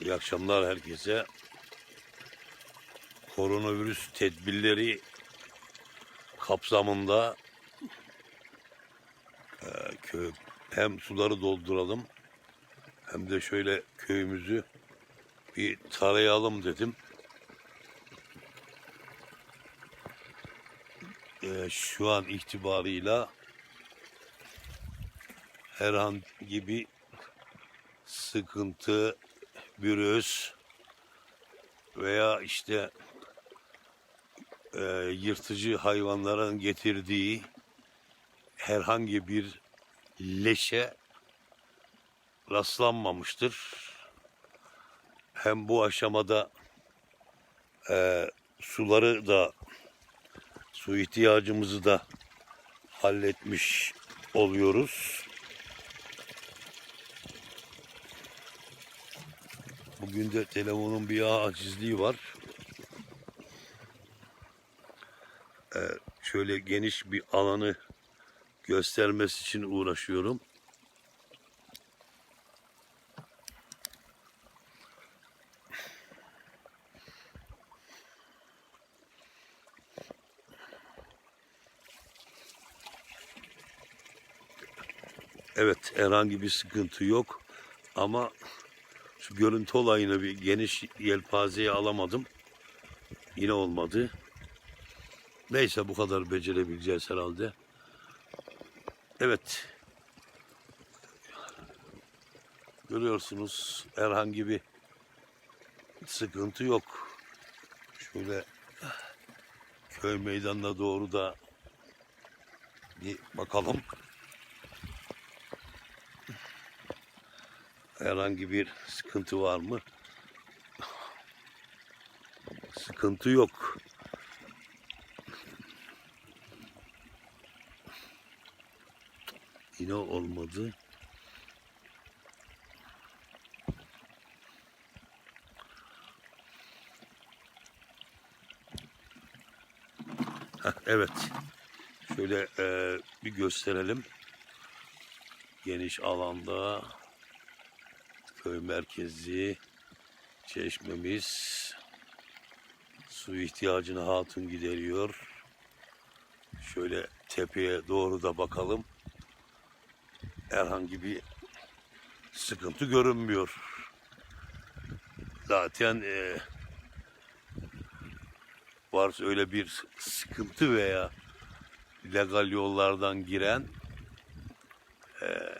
İyi akşamlar herkese. Koronavirüs tedbirleri kapsamında e, köy hem suları dolduralım hem de şöyle köyümüzü bir tarayalım dedim. E, şu an itibarıyla herhangi bir sıkıntı, virüs veya işte e, yırtıcı hayvanların getirdiği herhangi bir leşe rastlanmamıştır. Hem bu aşamada e, suları da su ihtiyacımızı da halletmiş oluyoruz. Bugün de telefonun bir acizliği var. Ee, şöyle geniş bir alanı göstermesi için uğraşıyorum. Evet herhangi bir sıkıntı yok ama şu görüntü olayını bir geniş yelpazeye alamadım. Yine olmadı. Neyse bu kadar becerebileceğiz herhalde. Evet. Görüyorsunuz herhangi bir sıkıntı yok. Şöyle köy meydanına doğru da bir bakalım. Herhangi bir sıkıntı var mı? Sıkıntı yok. Yine olmadı. Evet. Şöyle e, bir gösterelim. Geniş alanda köy merkezi çeşmemiz su ihtiyacını hatun gideriyor. Şöyle tepeye doğru da bakalım. Herhangi bir sıkıntı görünmüyor. Zaten e, varsa öyle bir sıkıntı veya legal yollardan giren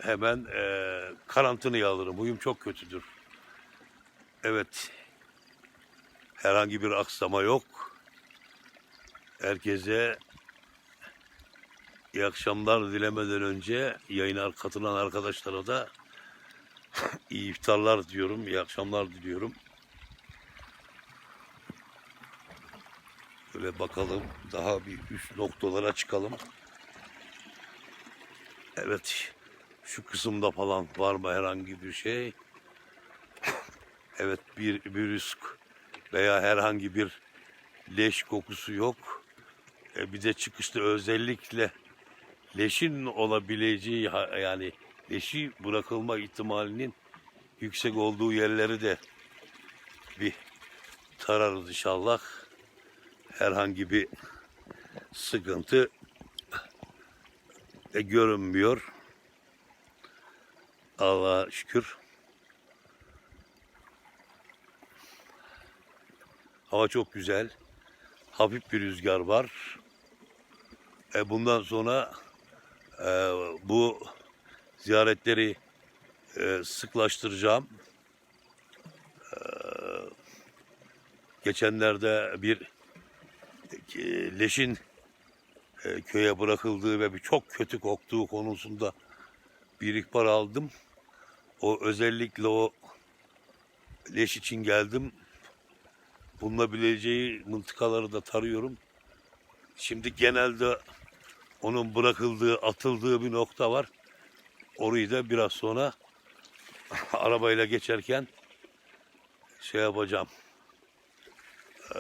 hemen e, karantinaya alırım. Huyum çok kötüdür. Evet. Herhangi bir aksama yok. Herkese iyi akşamlar dilemeden önce yayına katılan arkadaşlara da iyi iftarlar diyorum. İyi akşamlar diliyorum. Böyle bakalım. Daha bir üst noktalara çıkalım. Evet. Şu kısımda falan var mı herhangi bir şey? Evet bir virüs veya herhangi bir leş kokusu yok. E, bir de çıkışta özellikle leşin olabileceği yani leşi bırakılma ihtimalinin yüksek olduğu yerleri de bir tararız inşallah. Herhangi bir sıkıntı e, görünmüyor. Allah'a şükür. Hava çok güzel. Hafif bir rüzgar var. E bundan sonra e, bu ziyaretleri e, sıklaştıracağım. E, geçenlerde bir e, leşin e, köye bırakıldığı ve bir çok kötü koktuğu konusunda bir ihbar aldım. O özellikle o leş için geldim. Bulunabileceği mıntıkaları da tarıyorum. Şimdi genelde onun bırakıldığı, atıldığı bir nokta var. Orayı da biraz sonra arabayla geçerken şey yapacağım. Ee,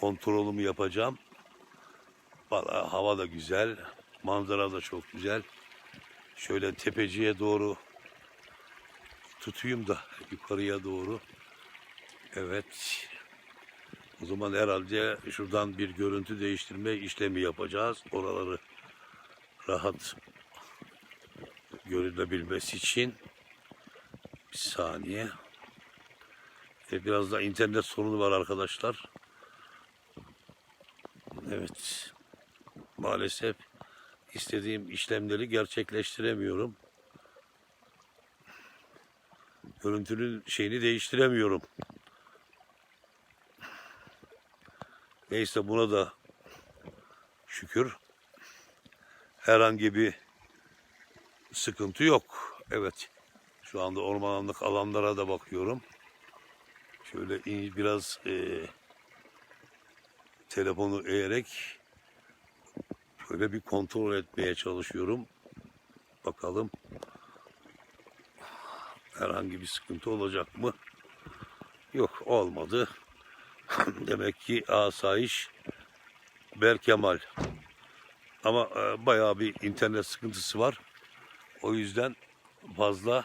kontrolümü yapacağım. Valla hava da güzel. Manzara da çok güzel. Şöyle tepeciye doğru tutayım da yukarıya doğru. Evet. O zaman herhalde şuradan bir görüntü değiştirme işlemi yapacağız. Oraları rahat görülebilmesi için. Bir saniye. E, Biraz da internet sorunu var arkadaşlar. Evet. Maalesef istediğim işlemleri gerçekleştiremiyorum. Görüntünün şeyini değiştiremiyorum. Neyse buna da şükür herhangi bir sıkıntı yok. Evet. Şu anda ormanlık alanlara da bakıyorum. Şöyle biraz e, telefonu eğerek şöyle bir kontrol etmeye çalışıyorum. Bakalım herhangi bir sıkıntı olacak mı? Yok olmadı. Demek ki asayiş Berkemal. Ama e, bayağı bir internet sıkıntısı var. O yüzden fazla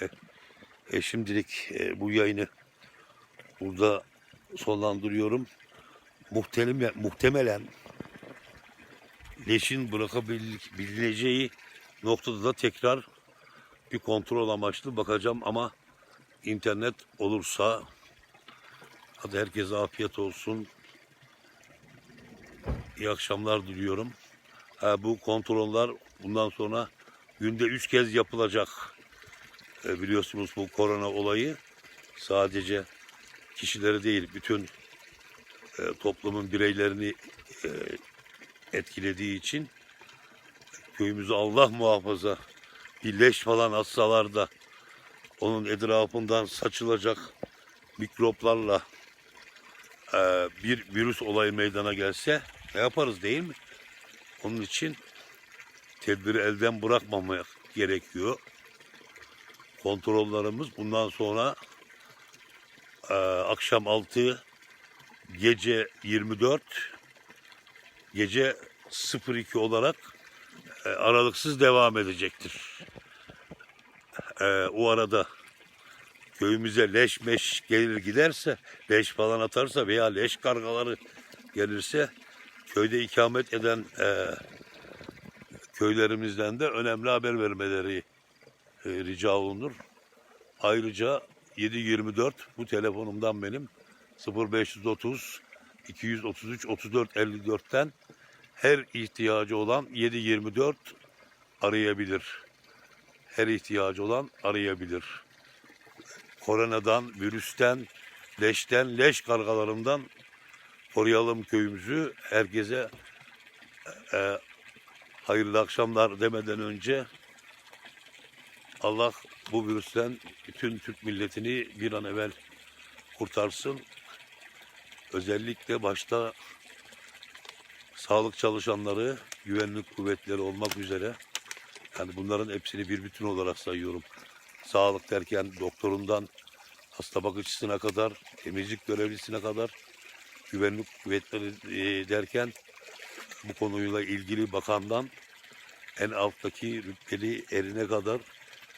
e, e, şimdilik e, bu yayını burada sonlandırıyorum. Muhtemelen, muhtemelen leşin bırakabileceği noktada da tekrar bir kontrol amaçlı bakacağım ama internet olursa hadi herkese afiyet olsun. İyi akşamlar diliyorum. Ha, bu kontroller bundan sonra günde üç kez yapılacak. E, biliyorsunuz bu korona olayı sadece kişileri değil bütün e, toplumun bireylerini e, etkilediği için köyümüzü Allah muhafaza bir leş falan atsalar da onun etrafından saçılacak mikroplarla e, bir virüs olayı meydana gelse ne yaparız değil mi? Onun için tedbiri elden bırakmamak gerekiyor. Kontrollerimiz bundan sonra e, akşam 6 gece 24 gece 02 olarak e, aralıksız devam edecektir. E, o arada köyümüze leş meş gelir giderse, leş falan atarsa veya leş kargaları gelirse köyde ikamet eden e, köylerimizden de önemli haber vermeleri e, rica olunur. Ayrıca 724 bu telefonumdan benim 0530 233 34 54'ten her ihtiyacı olan 724 arayabilir. Her ihtiyacı olan arayabilir. Koronadan, virüsten, leşten, leş kargalarından koruyalım köyümüzü. Herkese e, hayırlı akşamlar demeden önce Allah bu virüsten bütün Türk milletini bir an evvel kurtarsın. Özellikle başta sağlık çalışanları, güvenlik kuvvetleri olmak üzere yani bunların hepsini bir bütün olarak sayıyorum. Sağlık derken doktorundan hasta bakıcısına kadar, temizlik görevlisine kadar, güvenlik kuvvetleri e, derken bu konuyla ilgili bakandan en alttaki rütbeli erine kadar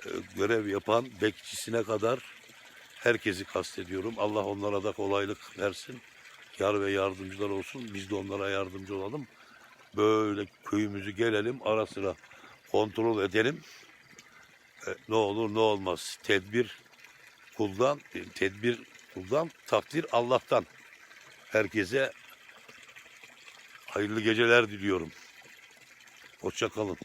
e, görev yapan bekçisine kadar herkesi kastediyorum. Allah onlara da kolaylık versin. Yar ve yardımcılar olsun. Biz de onlara yardımcı olalım. Böyle köyümüzü gelelim ara sıra kontrol edelim. E, ne olur ne olmaz. Tedbir kuldan, e, tedbir kuldan, takdir Allah'tan. Herkese hayırlı geceler diliyorum. Hoşça kalın.